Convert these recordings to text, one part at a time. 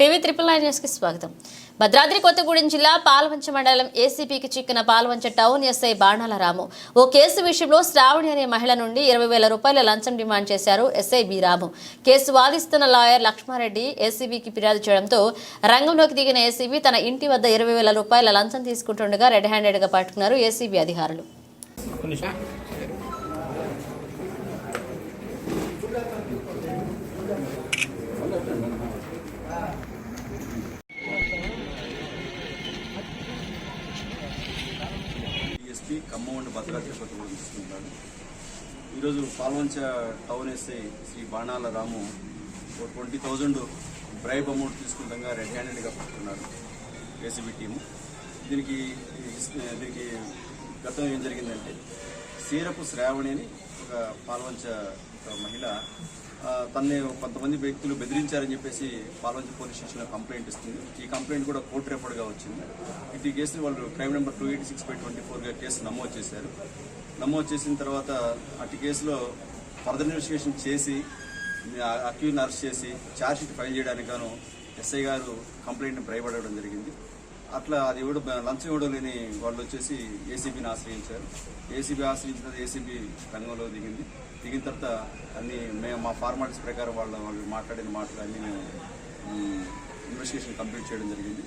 TV triple nine న్యూస్కి స్వాగతం. భద్రాద్రి కొత్తగూడెం జిల్లా పాల్వంచ మండలం ఏసీపీకి చిక్కిన పాల్వంచ టౌన్ ఎస్ఐ బాణాల రాము. ఓ కేసు విషయంలో శ్రావణి అనే మహిళ నుండి ఇరవై వేల రూపాయల లంచం డిమాండ్ చేశారు ఎస్ఐ బి రాము. కేసు వాదిస్తున్న లాయర్ లక్ష్మారెడ్డి ఏసీబీకి ఫిర్యాదు చేయడంతో రంగంలోకి దిగిన ఏసీబీ తన ఇంటి వద్ద ఇరవై వేల రూపాయల లంచం తీసుకుంటుండగా రెడ్ హ్యాండెడ్గా పట్టుకున్నారు ఏసీబీ అధికారులు. డిఎస్పీ ఖమ్మం భద్రాద్రి కొత్తగూడెం ఈరోజు పాల్వంచ టౌన్ ఎస్ఐ శ్రీ బాణాల రాము ఒక ట్వంటీ థౌజండ్ బ్రైబ్ అమౌంట్ తీసుకుంటాగా రెడ్ హ్యాండెడ్గా పట్టుకున్నారు. ACB team. దీనికి దీనికి గతం ఏం జరిగిందంటే సీరపు శ్రావణి అని ఒక పాల్వంచ ఒక మహిళ తన్ని కొంతమంది వ్యక్తులు బెదిరించారని చెప్పేసి పాల్వంచ పోలీస్ స్టేషన్లో కంప్లైంట్ ఇస్తుంది. ఈ కంప్లైంట్ కూడా కోర్టు రిపోర్ట్గా వచ్చింది. ఇటు కేసుని వాళ్ళు crime number two eighty six by twenty ఫోర్గా case నమోదు చేశారు. నమోదు చేసిన తర్వాత అటు కేసులో ఫర్దర్ ఇన్వెస్టిగేషన్ చేసి అక్యూని అరెస్ట్ చేసి ఛార్జ్షీట్ ఫైల్ చేయడానికి గాను ఎస్ఐ గారు కంప్లైంట్ని భయపడడం జరిగింది. అట్లా అది ఇవ్వడం లంచం ఇవ్వడం లేని వాళ్ళు వచ్చేసి ఏసీబీని ఆశ్రయించారు. ఏసీబీ ఆశ్రయించిన తర్వాత ఏసీబీ రంగంలో దిగింది. దిగిన తర్వాత అన్ని మేము మా ఫార్మాలిటీస్ ప్రకారం వాళ్ళ వాళ్ళు మాట్లాడిన మాటలు అన్ని మేము ఇన్వెస్టిగేషన్ కంప్లీట్ చేయడం జరిగింది.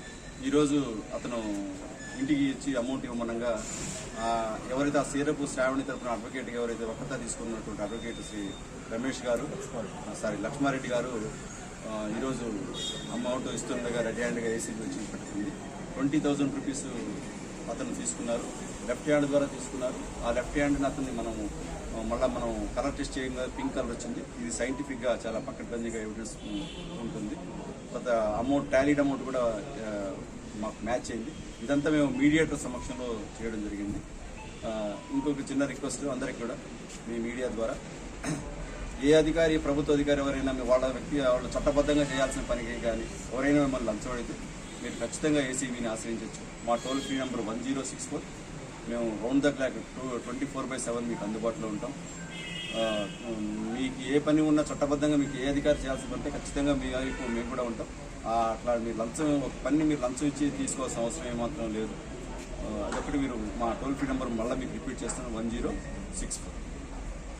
ఈరోజు అతను ఇంటికి ఇచ్చి అమౌంట్ ఇవ్వమనంగా ఎవరైతే ఆ సీరపు శ్రావణి తరపున అడ్వకేట్ ఎవరైతే వక్రత తీసుకున్నటువంటి అడ్వకేట్ శ్రీ రమేష్ గారు సారీ లక్ష్మారెడ్డి గారు ఈరోజు అమౌంట్ ఇస్తుండగా రెడీ హ్యాండ్గా ఏసీబీ వచ్చి పెట్టుకుంది ట్వంటీ థౌజండ్ రూపీస్ అతను తీసుకున్నారు. లెఫ్ట్ హ్యాండ్ ద్వారా తీసుకున్నారు. ఆ లెఫ్ట్ హ్యాండ్ని అతన్ని మనము మళ్ళీ మనం కలర్ టెస్ట్ చేయగా పింక్ కలర్ వచ్చింది. ఇది సైంటిఫిక్గా చాలా పక్కడబందీగా ఎవిడెన్స్ ఉంటుంది. తర్వాత అమౌంట్ టాలీడ్ అమౌంట్ కూడా మాకు మ్యాచ్ అయింది. ఇదంతా మేము మీడియేటర్ సమక్షంలో చేయడం జరిగింది. ఇంకొక చిన్న రిక్వెస్ట్ అందరికి కూడా మీ మీడియా ద్వారా. ఏ అధికారి ప్రభుత్వ అధికారి ఎవరైనా వాళ్ళ వ్యక్తి వాళ్ళు చట్టబద్ధంగా చేయాల్సిన పనికి కానీ ఎవరైనా మిమ్మల్ని లంచం అడిగితే మీరు ఖచ్చితంగా ఏసీబీని ఆశ్రయించవచ్చు. మా toll free number one zero six four. మేము round the clock to twenty four by seven మీకు అందుబాటులో ఉంటాం. మీకు ఏ పని ఉన్నా చట్టబద్ధంగా మీకు ఏ అధికారి చేయాల్సి ఉంటే ఖచ్చితంగా మీ వైపు మేము కూడా ఉంటాం. అట్లా మీరు లంచం ఒక పని మీరు లంచం ఇచ్చి తీసుకోవాల్సిన అవసరం ఏమాత్రం లేదు. అదొకటి మీరు మా టోల్ ఫ్రీ నెంబర్ మళ్ళీ మీకు రిపీట్ చేస్తాను. One zero six four.